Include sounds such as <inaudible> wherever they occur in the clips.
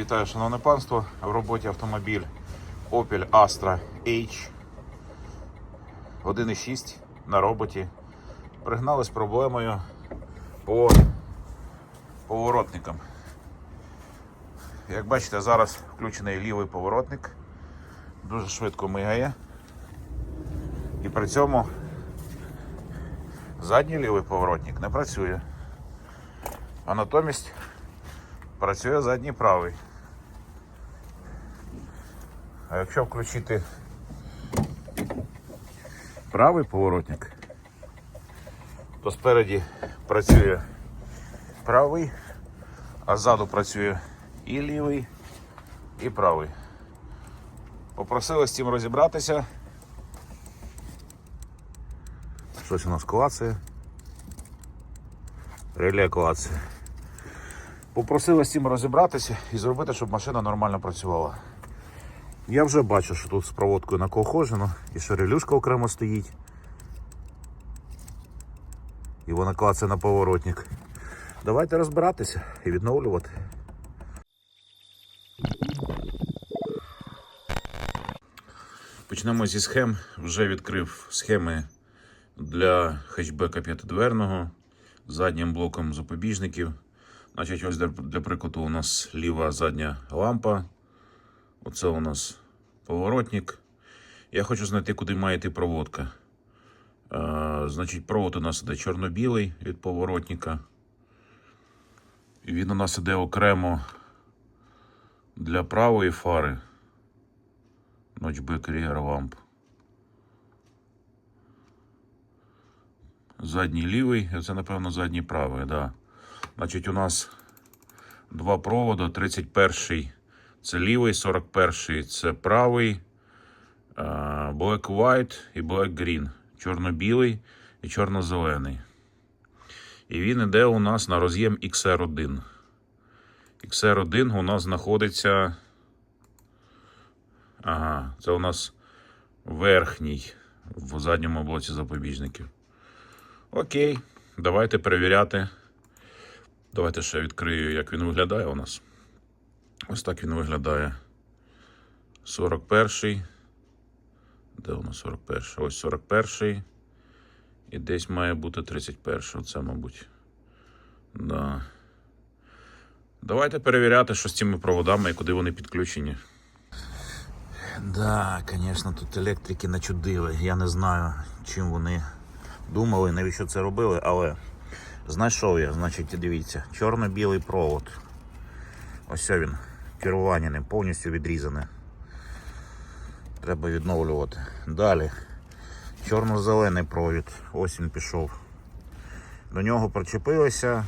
Вітаю, шановне панство. В роботі автомобіль Opel Astra H 1.6 на роботі. Пригнали з проблемою по поворотникам. Як бачите, зараз включений лівий поворотник, дуже швидко мигає. І при цьому задній лівий поворотник не працює. А натомість працює задній правий. А якщо включити правий поворотник, то спереді працює правий, а ззаду працює і лівий, і правий. Попросили з цим розібратися. Щось у нас клацає. Реле клацає. Попросили з цим розібратися і зробити, щоб машина нормально працювала. Я вже бачу, що тут з проводкою наколхожено і що релюшка окремо стоїть. І вона клацає на поворотник. Давайте розбиратися і відновлювати. Почнемо зі схем. Вже відкрив схеми для хетчбека п'ятидверного заднім блоком запобіжників. Значить, ось для прикладу у нас ліва задня лампа. Оце у нас поворотник. Я хочу знайти, куди має йти проводка. Е, значить, провод у нас іде чорно-білий від поворотника. І він у нас іде окремо для правої фари. Notchback Rear Lamp. Задній лівий, це, напевно, задній правий, да. Значить, у нас два проводи. 31-й це лівий, 41-й це правий, е, Black White і Black Green. Чорно-білий і чорно-зелений. І він іде у нас на роз'єм XR1. XR1 у нас знаходиться. Ага, це у нас верхній в задньому блоці запобіжників. Окей, давайте перевіряти. Давайте ще відкрию, як він виглядає у нас. Ось так він виглядає. 41-й. Де нас 41 Ось 41-й. І десь має бути 31-й. Оце, мабуть. Да. Давайте перевіряти, що з цими проводами і куди вони підключені. Да, звісно, тут електрики начудили. Я не знаю, чим вони думали, навіщо це робили, але знайшов я, значить, дивіться, чорно-білий провод. Ось він. Керування ним повністю відрізане. Треба відновлювати. Далі. Чорно-зелений провід. Ось він пішов. До нього причепилися.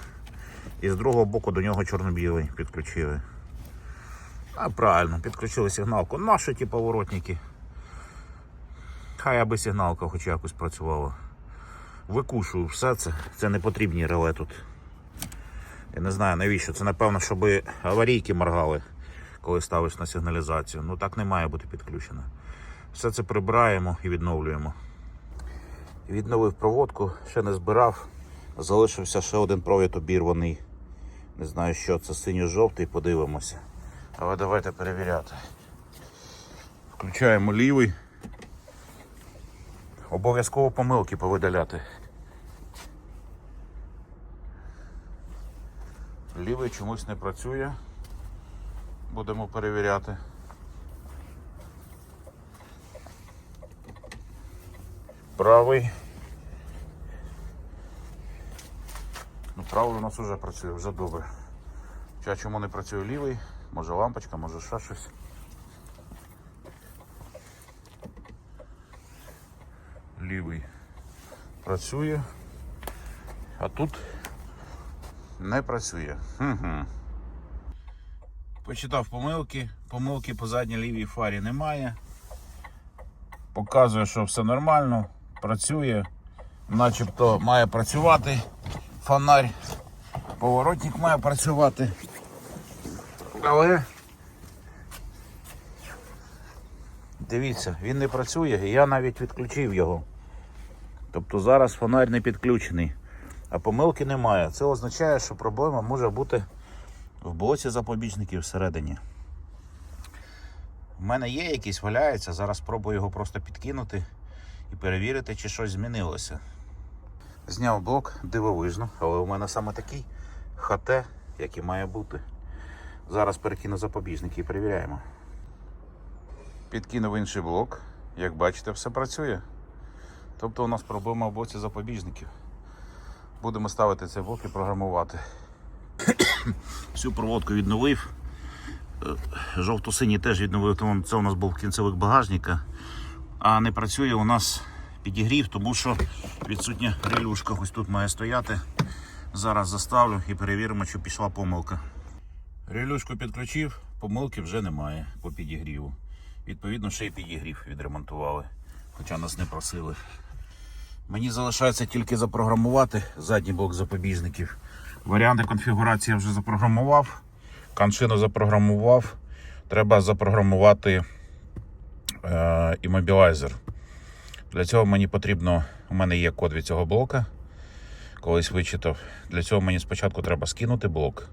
І з другого боку до нього чорно-білий підключили. А правильно, підключили сигналку. Наші ті поворотники. Хай аби сигналка хоч якось працювала. Викушую все це. Це не потрібні реле тут. Я не знаю навіщо. Це напевно, щоб аварійки моргали, коли ставиш на сигналізацію. Ну так не має бути підключено. Все це прибираємо і відновлюємо. Відновив проводку, ще не збирав. Залишився ще один провід обірваний. Не знаю, що це синьо-жовтий, подивимося. Але давайте перевіряти. Включаємо лівий. Обов'язково помилки повидаляти. Лівий чомусь не працює. Будемо перевіряти. Правий. Ну, правий у нас вже працює, вже добре. Чи чому не працює лівий? Може лампочка, може ще щось. Лівий працює, а тут не працює. Угу. Почитав помилки. Помилки по задній лівій фарі немає. Показує, що все нормально, працює, начебто має працювати фонарь, поворотник має працювати. Але дивіться, він не працює, і я навіть відключив його. Тобто зараз фонарь не підключений, а помилки немає. Це означає, що проблема може бути в блоці запобіжників всередині. У мене є якийсь валяється, зараз спробую його просто підкинути і перевірити, чи щось змінилося. Зняв блок дивовижно, але у мене саме такий ХТ, як і має бути. Зараз перекину запобіжники і перевіряємо. Підкинув інший блок. Як бачите, все працює. Тобто у нас проблема в блоці запобіжників. Будемо ставити цей блок і програмувати. Всю проводку відновив. Е, Жовто-синій теж відновив, тому це у нас був кінцевик багажника. А не працює у нас підігрів, тому що відсутня релюшка ось тут має стояти. Зараз заставлю і перевіримо, чи пішла помилка. Релюшку підключив, помилки вже немає по підігріву. Відповідно, ще й підігрів відремонтували, хоча нас не просили. Мені залишається тільки запрограмувати задній блок запобіжників. Варіанти конфігурації я вже запрограмував. Каншину запрограмував. Треба запрограмувати е, іммобілайзер. Для цього мені потрібно, у мене є код від цього блока. Колись вичитав. Для цього мені спочатку треба скинути блок.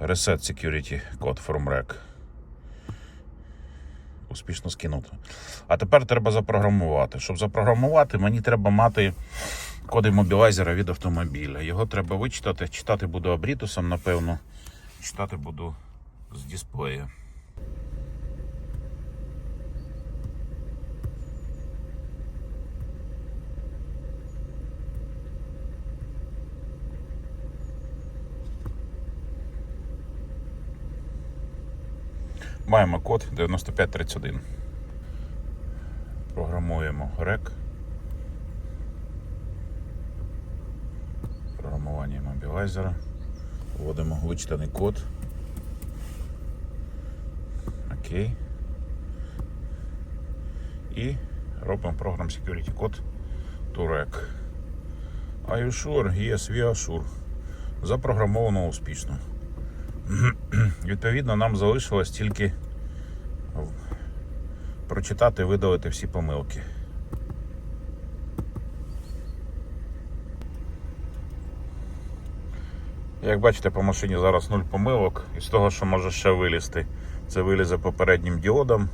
Reset Security код from REC. Успішно скинути. А тепер треба запрограмувати. Щоб запрограмувати, мені треба мати коди мобілайзера від автомобіля. Його треба вичитати. Читати буду абрітусом, напевно. Читати буду з дисплея. Маємо код 9531. Програмуємо REC. Програмування мобілайзера. Вводимо вичитаний код. Окей. І робимо програм security код to REC. Are you sure? Yes, we are sure. Запрограмовано успішно. <clears throat> Відповідно, нам залишилось тільки прочитати і видалити всі помилки. Як бачите, по машині зараз нуль помилок. І з того, що може ще вилізти, це вилізе попереднім діодом,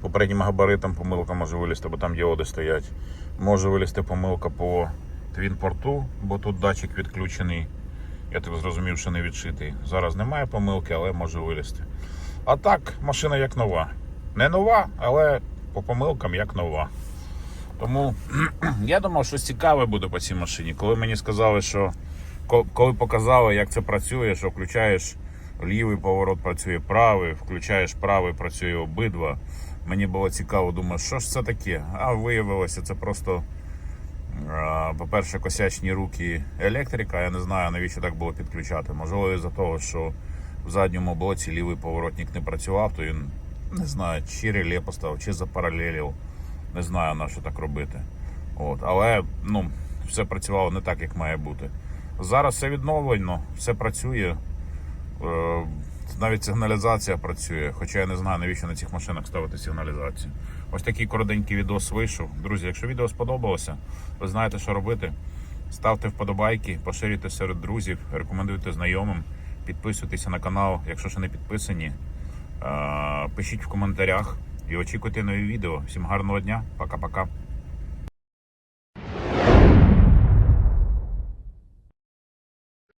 попереднім габаритом помилка може вилізти, бо там діоди стоять. Може вилізти помилка по твін-порту, бо тут датчик відключений. Я так зрозумів, що не відшитий. Зараз немає помилки, але може вилізти. А так, машина як нова. Не нова, але по помилкам як нова. Тому <clears throat> я думав, щось цікаве буде по цій машині. Коли мені сказали, що коли показали, як це працює, що включаєш лівий поворот, працює правий, включаєш правий, працює обидва. Мені було цікаво, думаю, що ж це таке? А виявилося, це просто По-перше, косячні руки електрика. Я не знаю, навіщо так було підключати. Можливо, із-за того, що в задньому блоці лівий поворотник не працював, то він не знаю, чи реле поставив, чи запаралелів. Не знаю, на що так робити. От. Але ну, все працювало не так, як має бути. Зараз все відновлено, все працює. Е, навіть сигналізація працює, хоча я не знаю, навіщо на цих машинах ставити сигналізацію. Ось такий коротенький відос вийшов. Друзі, якщо відео сподобалося, ви знаєте, що робити. Ставте вподобайки, поширюйте серед друзів, рекомендуйте знайомим, підписуйтеся на канал, якщо ще не підписані. Пишіть в коментарях і очікуйте нові відео. Всім гарного дня, пока-пока.